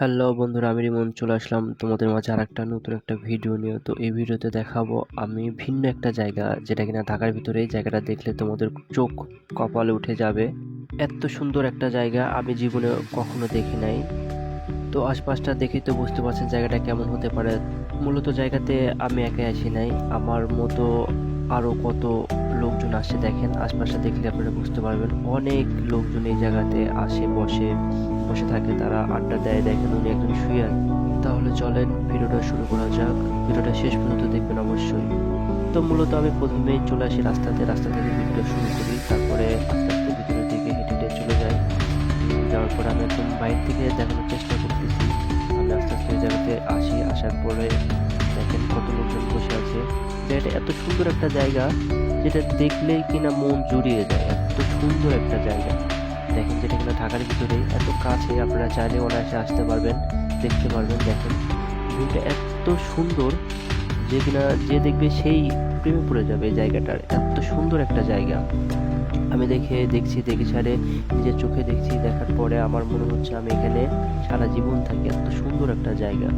Hello বন্ধুরা, আমি রিমন, চলে আসলাম তোমাদের মাঝে আর একটা নতুন একটা ভিডিও নিয়ে। তো এই ভিডিওতে দেখাবো আমি ভিন্ন একটা জায়গা, যেটা কিনা ঢাকার ভিতরে এই জায়গাটা দেখলে তোমাদের চোখ কপালে উঠে যাবে। এত সুন্দর একটা জায়গা, আমি জীবনে কখনো দেখি নাই। তো আশপাশটা দেখেই তো বুঝতে পারছেন জায়গাটা কেমন হতে পারে। মূলত জায়গাতে আমি একাই আসি নাই, আমার মতো আরও কত লোকজন আসে দেখেন আশপাশটা দেখলে আপনারা বুঝতে পারবেন অনেক লোকজন এই জায়গাতে আসে, বসে বসে থাকে, তারা আড্ডা দেয়। দেখেন উনি একজন শুয়ে। তাহলে চলেন, ভিডিওটা শুরু করা যাক। ভিডিওটা শেষ পর্যন্ত দেখবেন অবশ্যই। তো মূলত আমি প্রথমেই চলে আসি রাস্তাতে। রাস্তা থেকে ভিডিওটা শুরু করি, তারপরে আস্তে আস্তে ভিতরের দিকে হেঁটে হেঁটে চলে যাই। যাওয়ার পরে আমি একদম বাইরে থেকে দেখানোর চেষ্টা করতেছি। আমি আস্তে আস্তে জায়গাতে আসি। আসার পরে এটা এত সুন্দর একটা জায়গা যেটা দেখলেই কিনা মন জুড়িয়ে যায়। এত সুন্দর একটা জায়গা। দেখেন যেটা কিনা ঢাকার ভিতরে, এত কাছে আপনারা চাইলে অনায়াসে আসতে পারবেন, দেখতে পারবেন, দেখেন। ভিউটা এত সুন্দর যে কিনা যে দেখবে সেই প্রেমে পড়ে যাবে জায়গাটার। এত সুন্দর একটা জায়গা। আমি দেখে দেখছি, দেখে ছাড়ে নিজের চোখে দেখছি, দেখার পরে আমার মনে হচ্ছে আমি এখানে সারা জীবন থাকি। এত সুন্দর একটা জায়গা।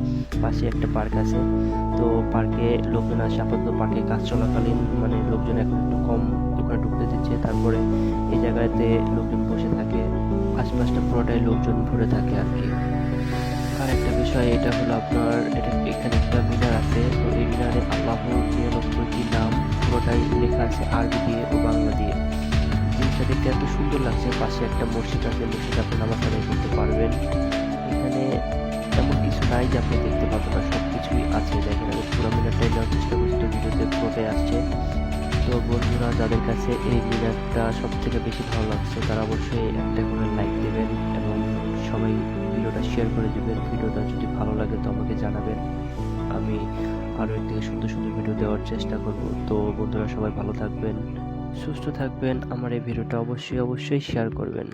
পাশে একটা পার্ক আছে। তো পার্কে লোকজন আসে, আপাতত পার্কে কাজ চলাকালীন মানে লোকজন এখন একটু কম দোকানে ঢুকতে দিচ্ছে। তারপরে এই জায়গাতে লোকজন বসে থাকে। আশপাশটা পুরোটাই লোকজন ভরে থাকে আর কি। আর একটা বিষয়, এটা হলো আপনার, এটা এখানে একটা মিনার আছে। তো এই মিনারে আল্লাহ নিরানব্বইটি নাম, পুরোটাই লেখা আছে আরবি দিয়ে ও বাংলা দিয়ে। দেখতে এত সুন্দর লাগছে, পাশে একটা মসজিদ আছে, মসজিদ আপনি নামাজ আদায় করতে পারবেন। এখানে তেমন কিছু নাই যে আপনি দেখতে পাবেন না সব কিছুই আছে। দেখেন, আমি পুরো মিনারটাই নেওয়ার চেষ্টা করছি, তো ভিডিওতে পুরোটাই আসছে। তো বন্ধুরা, যাদের কাছে এই মিনারটা সব থেকে বেশি ভালো লাগছে, তারা অবশ্যই একটা করে লাইক দেবেন এবং সবাই ভিডিওটা শেয়ার করে দেবেন। ভিডিওটা যদি ভালো লাগে, তো আমাকে জানাবেন। আমি আরও এর থেকে সুন্দর সুন্দর ভিডিও দেওয়ার চেষ্টা করব। তো বন্ধুরা, সবাই ভালো থাকবেন। সুস্থ থাকবেন। আমার এই ভিডিওটা অবশ্যই অবশ্যই শেয়ার করবেন।